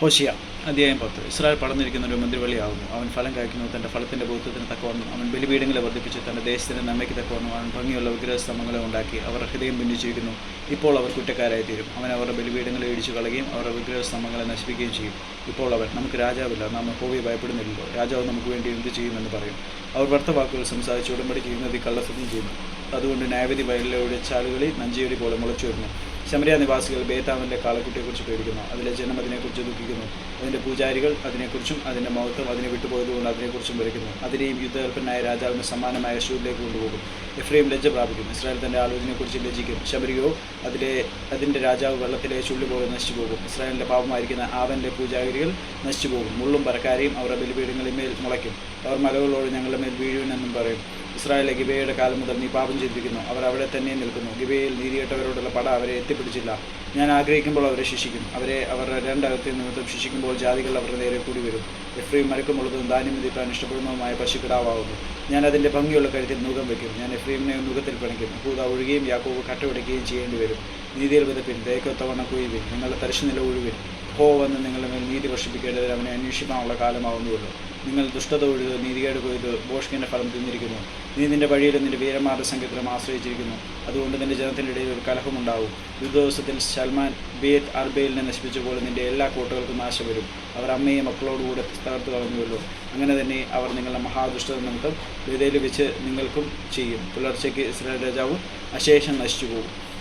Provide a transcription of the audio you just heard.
ഹോഷിയ അധ്യായം പത്ത്. ഇസ്രായേൽ പടർന്നിരിക്കുന്ന ഒരു മന്ത്രിവള്ളിയാകുന്നു. അവൻ ഫലം കായ്ക്കുന്നു തന്റെ ഫലത്തിന്റെ ബോധത്തിന് തക്കവണ്ണം. അവൻ ബലിപീഠങ്ങളെ വർദ്ധിപ്പിച്ച് തന്റെ ദേശത്തിന്റെ നന്മയ്ക്ക് തക്കവണ്ണം. അവൻ ഭംഗിയുള്ള വിഗ്രഹസ്തംഭങ്ങളെ ഉണ്ടാക്കി അവർ ഹൃദയം ഭിന്നിച്ചിരിക്കുന്നു. ഇപ്പോൾ അവർ കുറ്റക്കാരായി തീരും അവൻ അവരുടെ ബലിപീഠങ്ങളെ ഇടിച്ചു കളയുകയും അവരുടെ വിഗ്രഹസ്തംഭങ്ങളെ നശിപ്പിക്കുകയും ചെയ്യും. ഇപ്പോൾ അവർ നമുക്ക് രാജാവില്ല നാം ഹോവി ഭയപ്പെടുന്നില്ലല്ലോ. രാജാവ് നമുക്ക് വേണ്ടി എന്ത് ചെയ്യുമെന്ന് പറയും. അവർ വർത്തവാക്കുകൾ സംസാരിച്ച് ഉടമ്പടി ചെയ്യുന്നത് കള്ളസത്യം ചെയ്യുന്നു. അതുകൊണ്ട് ന്യായവിധി വയലിലൂടെ ചാലുകളിൽ നഞ്ചിയൊടി പോലെ മുളച്ചു വരുന്നു. ശമരിയ നിവാസികൾ ബേതാവിന്റെ കാളക്കുട്ടിയെക്കുറിച്ച് പേടിക്കുന്നു. അതിലെ ജനം അതിനെക്കുറിച്ച് ദുഃഖിക്കുന്നു. അതിന്റെ പൂജാരികൾ അതിനെക്കുറിച്ചും അതിന്റെ മഹത്വം അതിനെ വിട്ടുപോയതുകൊണ്ട് അതിനെക്കുറിച്ചും വരയ്ക്കുന്നു അതിനെയും യുദ്ധകൽപ്പനായ രാജാവിന് സമാനമായ ഷൂരിലേക്ക് കൊണ്ടുപോകും. എഫ്രൈം ലജ്ജ പ്രാപിക്കും ഇസ്രായേൽ തന്റെ ആലോചനയെക്കുറിച്ച് ലജ്ജിക്കും. ശബരിയോ അതിലെ അതിന്റെ രാജാവ് വെള്ളത്തിലെ ചുള്ളി പോലെ നശിച്ചു പോകും ഇസ്രായേലിന്റെ പാപമായിരിക്കുന്ന ആവന്റെ പൂജാരികൾ നശിച്ചു പോകും മുള്ളും പറക്കാരെയും അവരുടെ ബലിപീഠങ്ങളിൽ മേൽ മുളയ്ക്കും. അവർ മലകളോട് ഞങ്ങളുടെ മേൽ വീഴുവിനെന്നും പറയും. ഇസ്രായേലിലെ ഗിബയുടെ കാലം മുതൽ നീ പാപം ചെയ്തിരിക്കുന്നു. അവർ അവിടെ തന്നെ നിൽക്കുന്നു. ഗിബയിൽ നീതികെട്ടവരോടുള്ള പട അവരെ എത്തിപ്പിടിച്ചില്ല. ഞാൻ ആഗ്രഹിക്കുമ്പോൾ അവരെ ശിക്ഷിക്കും. അവരെ അവരുടെ രണ്ടകത്തെ നിമിത്തം ശിക്ഷിക്കുമ്പോൾ ജാതികൾ അവരുടെ നേരെ കൂടി വരും എഫ്രീം മരക്കുമുള്ളതും ധാന്യം വിധിപ്പാൻ ഇഷ്ടപ്പെടുന്നതുമായ പശുക്കിടാവുന്നു ഞാൻ അതിന്റെ ഭംഗിയുള്ള കഴുത്തിൽ നൂകം വയ്ക്കും. ഞാൻ എഫ്രീമിനെ നൂകത്തിൽ പണിക്കും. ഭൂത ഒഴുകുകയും യാക്കോവ് കട്ടപിടിക്കുകയും ചെയ്യേണ്ടി വരും നീതിയിൽ വിതപ്പിൻ തേക്കൊത്തവണ്ണ കുയുവിൻ. നിങ്ങളുടെ തരിശുനില ഒഴുവിൻ ഹോ വന്ന് നിങ്ങളുടെ മേൽ നീതി വർഷിപ്പിക്കേണ്ടതിൽ അവനെ അന്വേഷിക്കാനുള്ള കാലമാവുന്നുള്ളൂ നിങ്ങൾ ദുഷ്ടത ഒഴുത് നീതികേട് കൊയ്ത് ബോഷ്കിന്റെ ഫലം തിന്നിരിക്കുന്നു. നീ നിന്റെ വഴിയിലും നിന്റെ വീരന്മാരുടെ സംഘത്തിലും ആശ്രയിച്ചിരിക്കുന്നു. അതുകൊണ്ട് നിന്റെ ജനത്തിന്റെ ഇടയിൽ ഒരു കലഹമുണ്ടാവും യുദ്ധദിവസത്തിൽ സൽമാൻ ബേത്ത് അർബയിലിനെ നശിപ്പിച്ച പോലെ നിന്റെ എല്ലാ കോട്ടകൾക്കും നാശം വരും. അവർ അമ്മയും മക്കളോടുകൂടെ തകർത്ത് കളഞ്ഞുവല്ലോ അങ്ങനെ തന്നെ അവർ നിങ്ങളുടെ മഹാദുഷ്ടത നിമിത്തം വിധയിൽ വെച്ച് നിങ്ങൾക്കും ചെയ്യും. പുലർച്ചയ്ക്ക് ഇസ്രായേൽ രാജാവ് അശേഷം നശിച്ചു പോകും